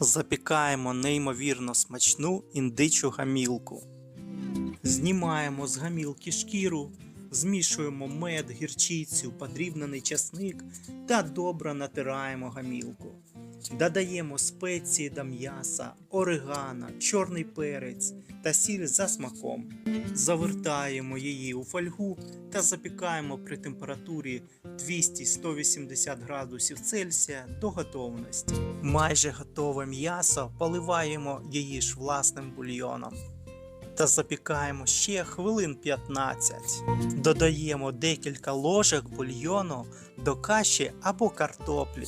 Запікаємо неймовірно смачну індичу гамілку. Знімаємо з гамілки шкіру, змішуємо мед, гірчицю, подрібнений часник та добре натираємо гамілку. Додаємо спеції до м'яса, орегано, чорний перець та сіль за смаком. Завертаємо її у фольгу та запікаємо при температурі 200-180 градусів Цельсія до готовності. Майже готове м'ясо поливаємо її ж власним бульйоном та запікаємо ще хвилин 15. Додаємо декілька ложок бульйону до каші або картоплі.